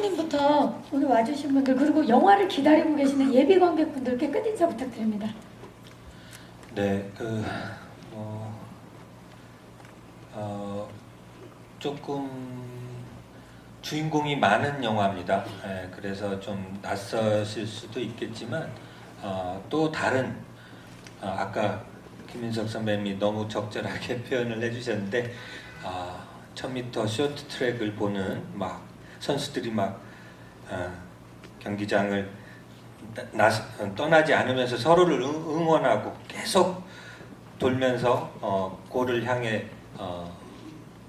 님부터 오늘 와주신 분들 그리고 영화를 기다리고 계시는 예비 관객분들께 끝 인사 부탁드립니다. 네, 그, 뭐, 어, 조금 주인공이 많은 영화입니다. 예, 그래서 좀 낯서실 수도 있겠지만, 어, 또 다른, 어, 아까 김민석 선배님이 너무 적절하게 표현을 해주셨는데, 어, 1000m 쇼트 트랙을 보는 막 선수들이 막 어, 경기장을 나, 나- 떠나지 않으면서 서로를 응- 응원하고 계속 돌면서 어, 골을 향해 어,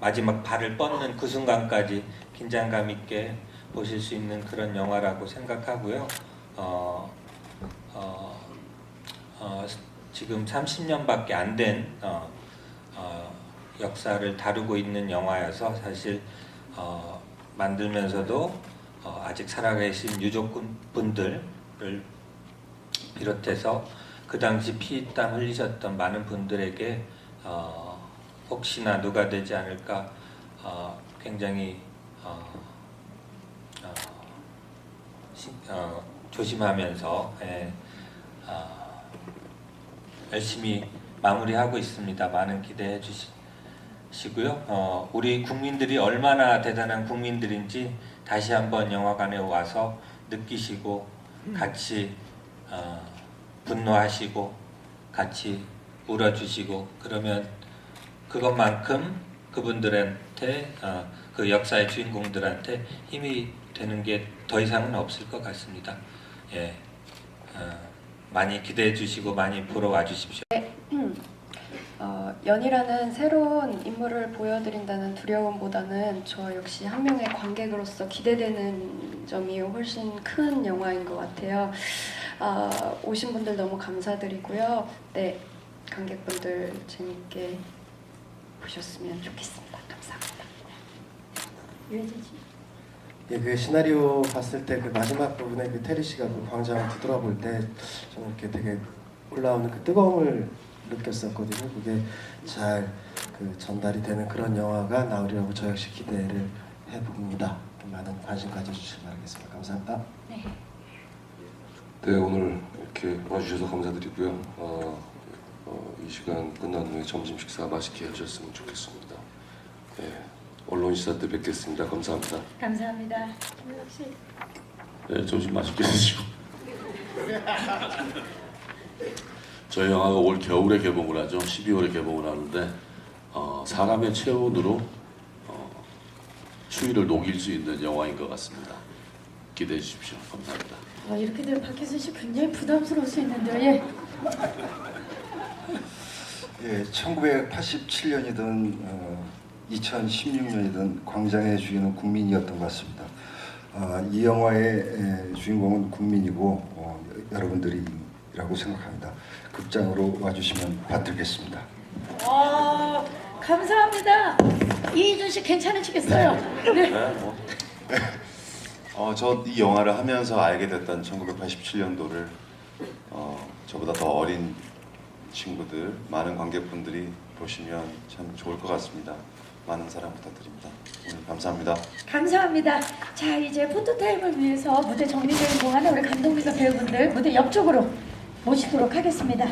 마지막 발을 뻗는 그 순간까지 긴장감 있게 보실 수 있는 그런 영화라고 생각하고요. 어, 어, 어, 지금 30년밖에 안된 어, 어, 역사를 다루고 있는 영화여서 사실 어, 만들면서도 어, 아직 살아계신 유족군 분들을 비롯해서 그 당시 피땀 흘리셨던 많은 분들에게 어, 혹시나 누가 되지 않을까 어, 굉장히 어, 어, 시- 어, 조심하면서 예, 어, 열심히 마무리하고 있습니다. 많은 기대해 주시 고요. 어, 우리 국민들이 얼마나 대단한 국민들인지 다시 한번 영화관에 와서 느끼시고 같이 어, 분노하시고 같이 울어주시고 그러면 그것만큼 그분들한테 어, 그 역사의 주인공들한테 힘이 되는 게 더 이상은 없을 것 같습니다. 예, 어, 많이 기대해 주시고 많이 보러 와 주십시오. 어, 연이라는 새로운 인물을 보여드린다는 두려움보다는 저 역시 한 명의 관객으로서 기대되는 점이 훨씬 큰 영화인 것 같아요. 어, 오신 분들 너무 감사드리고요. 네, 관객분들 재밌게 보셨으면 좋겠습니다. 감사합니다. 유해진 씨. 예, 그 시나리오 봤을 때 그 마지막 부분에 그 테리 씨가 그 광장을 뒤돌아볼 때 저는 이렇게 되게 올라오는 그 뜨거움을 느꼈었거든요. 그게 잘 그 전달이 되는 그런 영화가 나오리라고 저 역시 기대를 해봅니다. 많은 관심 가져주시기 바라겠습니다. 감사합니다. 네. 네 오늘 이렇게 와주셔서 감사드리고요. 어, 어, 이 시간 끝난 후에 점심 식사 맛있게 하셨으면 좋겠습니다. 네, 언론 시사 때 뵙겠습니다. 감사합니다. 감사합니다. 씨. 네, 점심 맛있게 드시고. 저희 영화가 올 겨울에 개봉을 하죠. 12월에 개봉을 하는데 어, 사람의 체온으로 어, 추위를 녹일 수 있는 영화인 것 같습니다. 기대해 주십시오. 감사합니다. 어, 이렇게 되면 박혜순 씨 굉장히 부담스러울 수 있는데요. 예. 예, 1987년이든 어, 2016년이든 광장의 주인은 국민이었던 것 같습니다. 어, 이 영화의 에, 주인공은 국민이고 어, 여- 여러분들이 라고 생각합니다. 극장으로 와주시면 받들겠습니다. 어, 감사합니다. 이희준 씨 괜찮으시겠어요? 네. 뭐. 어, 저 이 영화를 하면서 알게 됐던 1987년도를 어, 저보다 더 어린 친구들, 많은 관객분들이 보시면 참 좋을 것 같습니다. 많은 사랑 부탁드립니다. 오늘 감사합니다. 감사합니다. 자 이제 포토타임을 위해서 무대 정리되는 동안에 우리 감독님과 배우분들 무대 옆쪽으로 모시도록 하겠습니다.